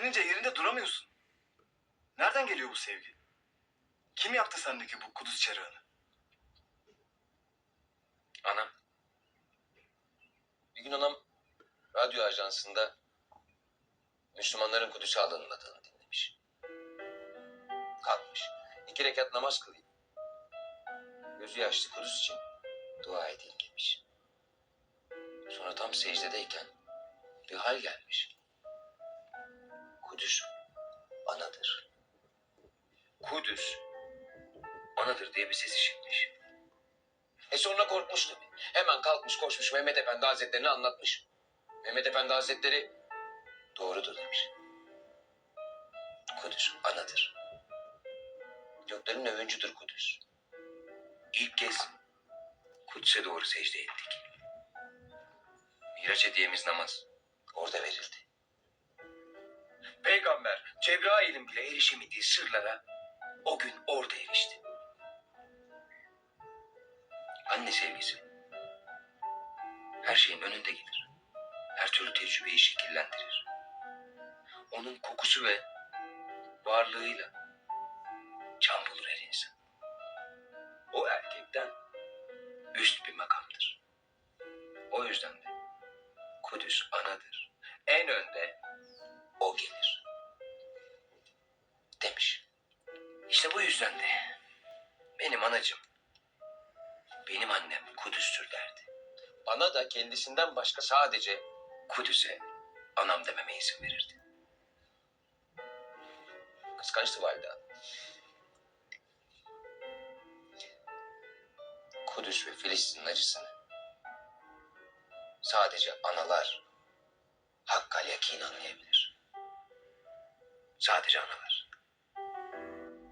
üstlenince yerinde duramıyorsun. Nereden geliyor bu sevgi? Kim yaktı sendeki bu kuduz çarığını? Anam. Bir gün anam radyo ajansında Müslümanların Kudüs'e alınmadığını dinlemiş. Kalkmış. İki rekat namaz kılayım. Gözü yaşlı Kudüs için dua edeyim demiş. Sonra tam secdedeyken bir hal gelmiş. Kudüs anadır. Kudüs anadır diye bir ses işitmiş. E sonra korkmuş tabii. Hemen kalkmış koşmuş Mehmet Efendi Hazretleri'ne anlatmış. Mehmet Efendi Hazretleri doğrudur demiş. Kudüs anadır. Göklerin övüncüdür Kudüs. İlk kez Kudüs'e doğru secde ettik. Miraç hediyemiz namaz. Orada verildi. Peygamber Cebrail'in bile erişemediği sırlara o gün orada erişti. Anne sevgisi. Her şeyin önünde gelir. Her türlü tecrübeyi şekillendirir. Onun kokusu ve varlığıyla can bulur her insan. O erkekten üst bir makamdır. O yüzden de Kudüs anadır. En önde İşte bu yüzden de benim anacım benim annem Kudüs'tür derdi. Bana da kendisinden başka sadece Kudüs'e anam dememe izin verirdi. Kıskançtı valide. Kudüs ve Filistin'in acısını sadece analar hakkal yakin anlayabilir. Sadece analar.